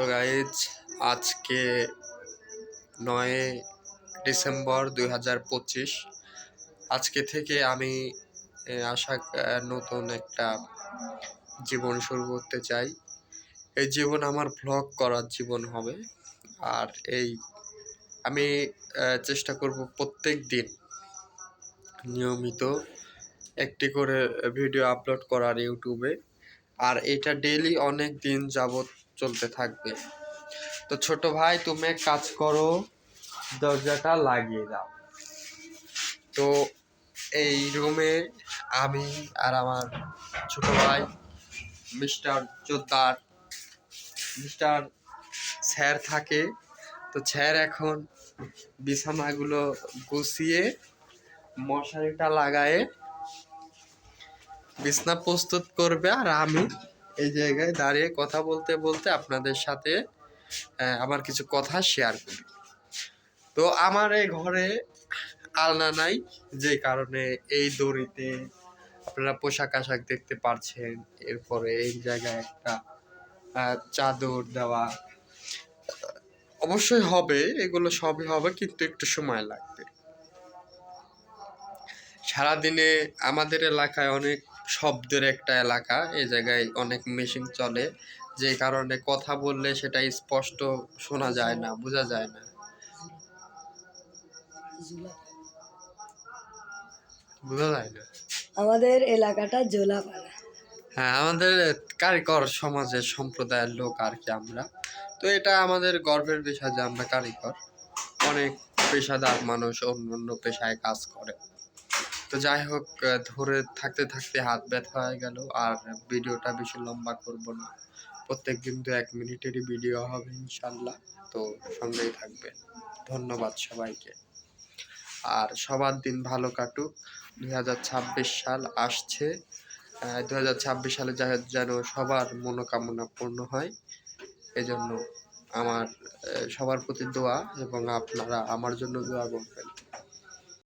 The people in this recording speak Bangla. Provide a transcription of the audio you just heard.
তো গাইজ আজকে নয় ডিসেম্বর দুই হাজার পঁচিশ। আজকে থেকে আমি আশা নতুন একটা জীবন শুরু করতে চাই। এই জীবন আমার ভ্লগ করার জীবন হবে। আর এই, আমি চেষ্টা করব প্রত্যেক দিন নিয়মিত একটি করে ভিডিও আপলোড করার ইউটিউবে। আর এটা ডেইলি অনেক দিন যাবত চলতে থাকবে। তো ছোট ভাই, তুমি এক কাজ করো, দরজাটা লাগিয়ে দাও। তো এই রুমে আমি আর আমার ছোট ভাই, মিস্টার জোদ্দার মিস্টার স্যার থাকে। তো স্যার এখন বিছানাগুলো গুছিয়ে মশারিটা লাগায়ে বিছনা প্রস্তুত করবে আর আমি এই জায়গায় দাঁড়িয়ে কথা বলতে বলতে আপনাদের সাথে আমার কিছু কথা শেয়ার করি। তো আমার এই ঘরে আলনা নাই, যে কারণে এই দড়িতে আপনারা পোশাক আশাক দেখতে পারছেন। এরপরে এই জায়গায় একটা চাদর দেওয়া, অবশ্যই হবে, এগুলো সবই হবে, কিন্তু একটু সময় লাগবে। সারাদিনে আমাদের এলাকায় অনেক শব্দের একটা এলাকা এই জায়গায় অনেক মেশিন চলে। যে কারণে কথা বললে সেটা স্পষ্ট শোনা যায় না বোঝা যায় না। বোঝা যায় না? আমাদের এলাকাটা জোলাপাড়া। হ্যাঁ আমাদের কারিগর সমাজের সম্প্রদায়ের লোক আর কি আমরা। তো এটা আমাদের গর্বের বিষয় যে আমরা কারিগর। অনেক পেশাদার মানুষ অন্য অন্য পেশায় কাজ করে। তো যাই হোক ধরে থাকতে থাকতে হাত ব্যথা হয়ে গেল আর ভিডিওটা বেশি লম্বা করব না। প্রত্যেক দিন দু এক মিনিটেরই ভিডিও হবে ইনশাল্লাহ তো সঙ্গেই থাকবে ধন্যবাদ সবাইকে। আর সবার দিন ভালো কাটুক। দুই হাজার ছাব্বিশ সাল আসছে। দু হাজার ছাব্বিশ সালে যেন সবার মনোকামনা পূর্ণ হয়। এজন্য আমার সবার প্রতি দোয়া এবং আপনারা আমার জন্য দোয়া করবেন।